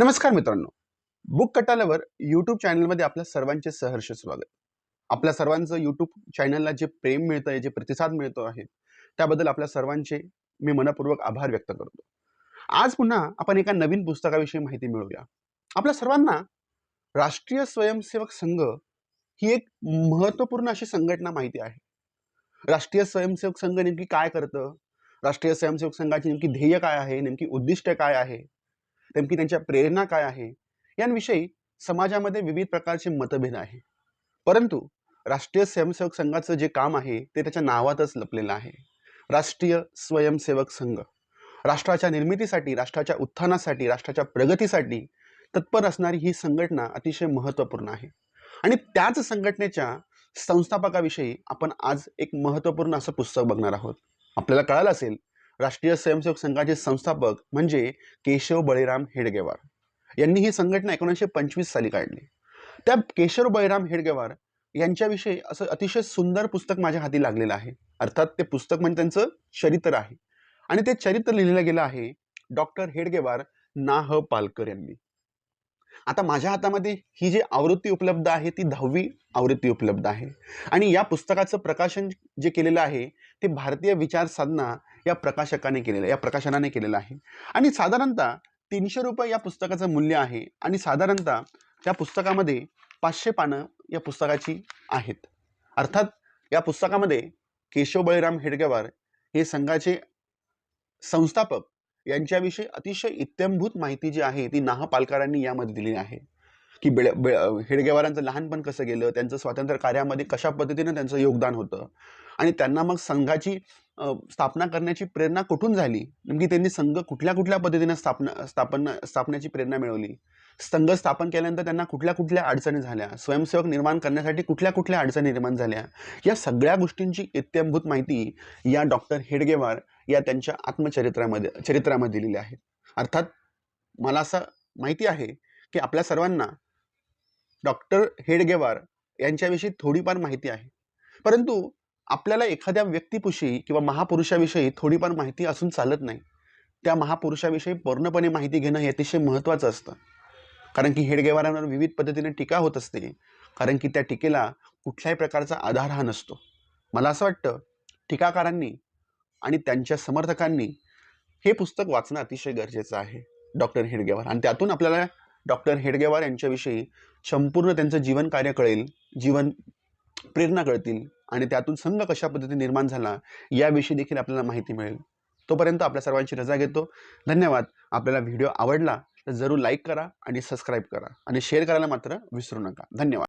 नमस्कार मित्रांनो. Book कटालावर YouTube चॅनलमध्ये आपल्या सर्वांचे सहर्ष स्वागत. आपल्या सर्वांचं यूट्यूब चॅनलला जे प्रेम मिळतं आहे जे प्रतिसाद मिळतो आहे त्याबद्दल आपल्या सर्वांचे मी मनपूर्वक आभार व्यक्त करतो. आज पुन्हा आपण एका नवीन पुस्तकाविषयी माहिती मिळूया आपल्या सर्वांना राष्ट्रीय स्वयंसेवक संघ ही एक महत्त्वपूर्ण अशी संघटना माहिती आहे. राष्ट्रीय स्वयंसेवक संघ नेमकी काय करतं? राष्ट्रीय स्वयंसेवक संघाची नेमकी ध्येय काय आहे? नेमकी उद्दिष्ट काय आहे? नेमकी त्यांच्या प्रेरणा काय आहे? यांविषयी समाजामध्ये विविध प्रकारचे मतभेद आहे. परंतु राष्ट्रीय स्वयंसेवक संघाचं जे काम आहे ते त्याच्या नावातच लपलेलं आहे. राष्ट्रीय स्वयंसेवक संघ. राष्ट्राच्या निर्मितीसाठी राष्ट्राच्या उत्थानासाठी राष्ट्राच्या प्रगतीसाठी तत्पर असणारी ही संघटना अतिशय महत्त्वपूर्ण आहे. आणि त्याच संघटनेच्या संस्थापकाविषयी आपण आज एक महत्त्वपूर्ण असं पुस्तक बघणार आहोत. आपल्याला कळालं असेल राष्ट्रीय स्वयंसेवक संघाचे संस्थापक म्हणजे केशव बळीराम हेडगेवार. यांनी ही संघटना एकोणीसशे पंचवीस साली काढली. त्या केशव बळीराम हेडगेवार यांच्याविषयी असं अतिशय सुंदर पुस्तक माझ्या हाती लागलेलं आहे. अर्थात ते पुस्तक म्हणजे त्यांचं चरित्र आहे. आणि ते चरित्र लिहिलं गेलं आहे डॉक्टर हेडगेवार ना ह पालकर यांनी. आता माझ्या हातामध्ये ही जी आवृत्ती उपलब्ध आहे ती दहावी आवृत्ती उपलब्ध आहे. आणि या पुस्तकाचं प्रकाशन जे केलेलं आहे ते भारतीय विचार साधना या प्रकाशकाने केलेलं या प्रकाशनाने केलेलं आहे. आणि साधारणतः तीनशे रुपये या पुस्तकाचं मूल्य आहे आणि साधारणतः त्या पुस्तकामध्ये पाचशे पानं या पुस्तकाची आहेत. अर्थात या पुस्तकामध्ये केशव बळीराम हेडगेवार हे संघाचे संस्थापक यांच्याविषयी अतिशय इत्यंभूत माहिती जी आहे ती नाह पालकरांनी यामध्ये दिली आहे. की बेळ बे हेडगेवारांचं लहानपण कसं गेलं त्यांचं स्वातंत्र्य कार्यामध्ये कशा पद्धतीनं त्यांचं योगदान होतं आणि त्यांना मग संघाची स्थापना करण्याची प्रेरणा कुठून झाली? नेमकी त्यांनी संघ कुठल्या कुठल्या पद्धतीनं स्थापना स्थापन स्थापण्याची प्रेरणा मिळवली? संघ स्थापन केल्यानंतर त्यांना कुठल्या कुठल्या अडचणी झाल्या? स्वयंसेवक निर्माण करण्यासाठी कुठल्या कुठल्या अडचणी निर्माण झाल्या? या सगळ्या गोष्टींची इत्यंभूत माहिती या डॉक्टर हेडगेवार या त्यांच्या आत्मचरित्रामध्ये चरित्रामध्ये दिलेली आहे. अर्थात मला असं माहिती आहे की आपल्या सर्वांना डॉक्टर हेडगेवार यांच्याविषयी थोडीफार माहिती आहे. परंतु आपल्याला एखाद्या व्यक्तिपुषयी किंवा महापुरुषाविषयी थोडीफार माहिती असून चालत नाही. त्या महापुरुषाविषयी पूर्णपणे माहिती घेणं हे अतिशय महत्त्वाचं असतं. कारण की हेडगेवारांवर विविध पद्धतीने टीका होत असते. कारण की त्या टीकेला कुठल्याही प्रकारचा आधार हा नसतो. मला असं वाटतं टीकाकारांनी आणि त्यांच्या समर्थकांनी हे पुस्तक वाचणं अतिशय गरजेचं आहे. डॉक्टर हेडगेवार. आणि त्यातून आपल्याला डॉक्टर हेडगेवार यांच्याविषयी संपूर्ण त्यांचं जीवन कार्य कळेल जीवन प्रेरणा कळतील आणि त्यातून संघ कशा पद्धतीने निर्माण झाला याविषयी देखील आपल्याला माहिती मिळेल. तोपर्यंत आपल्या सर्वांची रजा घेतो. धन्यवाद. आपल्याला व्हिडिओ आवडला तर जरूर लाईक करा आणि सबस्क्राईब करा. आणि शेअर करायला मात्र विसरू नका. धन्यवाद.